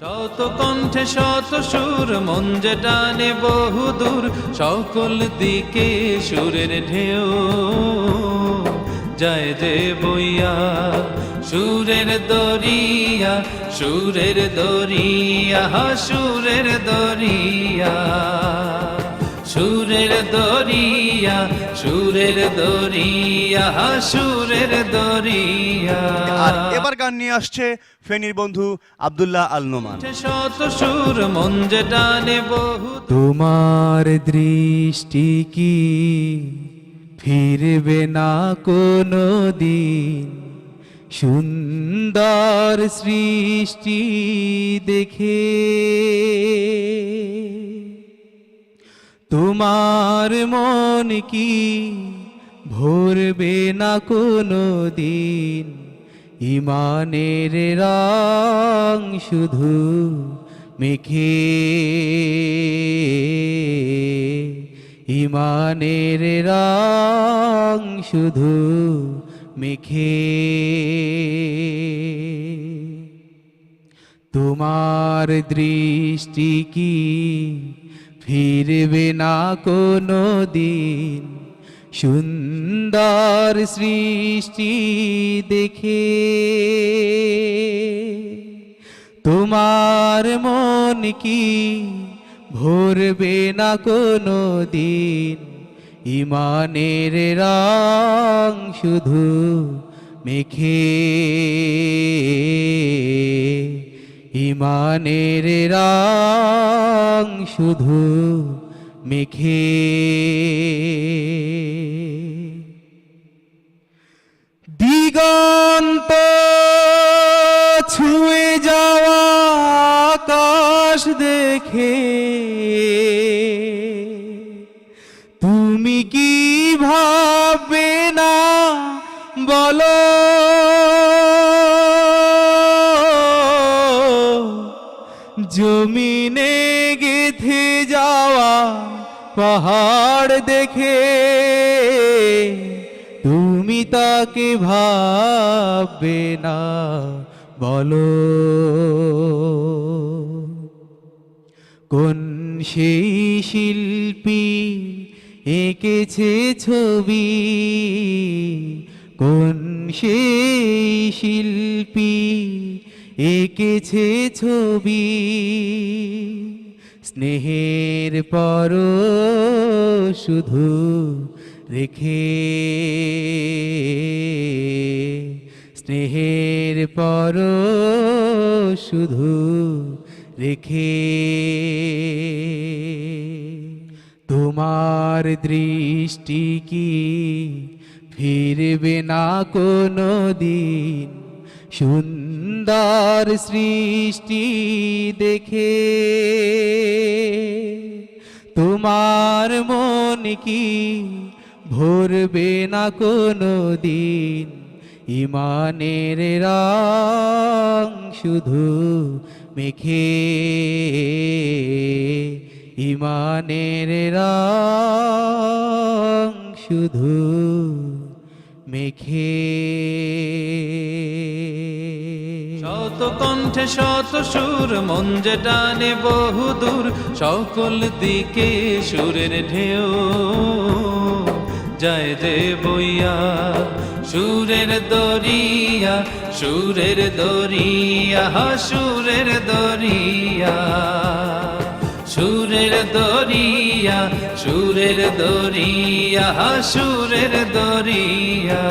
শত কণ্ঠে, শত সুর, মন যে টানে বহুদূর সকল দিকে সুরের ঢেউ। যায় যে বইয়া, সুরের দরিয়া সুরের দরিয়া সুরের দরিয়া। সুরের দরিয়া সুরের দরিয়া সুরের দরিয়া। আর এবার গান নিয়ে আসছে ফেনীর বন্ধু আব্দুল্লাহ আল নোমান। শত সুর মন যে টানে বহু। তোমার দৃষ্টি কি ফিরবে না কোনো দিন? সুন্দর সৃষ্টি দেখে তোমার মন কি ভরবে না কোনো দিন? ইমানের রং শুধু মেখে। ইমানের রং শুধু মেখে। তোমার দৃষ্টি কি ফিরবে না কোনো দিন। সুন্দর সৃষ্টি দেখে তোমার মন কি ভরবে না কোনো দিন। ইমানের রং শুধু মেখে ইমানের রং শুধু মেখে। দিগন্ত ছুঁয়ে যাওয়া আকাশ দেখে। তুমি কি ভাববে না বলো? জমিনে গেথে যাওয়া পাহাড় দেখে তুমি তাকে ভাববে না, বলো। কোন সেই শিল্পী এঁকেছে ছবি? কোন সেই শিল্পী এঁকেছে ছবি। স্নেহের পর শুধু রেখে। স্নেহের পর শুধু রেখে। তোমার দৃষ্টি কি ফিরবে না কোনো দিন? সুন্দর সৃষ্টি দেখে। তোমার মন কি ভরবে না কোনো দিন ইমানের রং শুধু মেখে। ইমানের রং শুধু মেখে শত কণ্ঠে, শত সুর, মন যে টানে বহুদূর সকল দিকে সুরের ঢেউ। যায় যে বইয়া, সুরের দরিয়া সুরের দরিয়া সুরের দরিয়া। সুরের দরিয়া সুরের দরিয়া সুরের দরিয়া।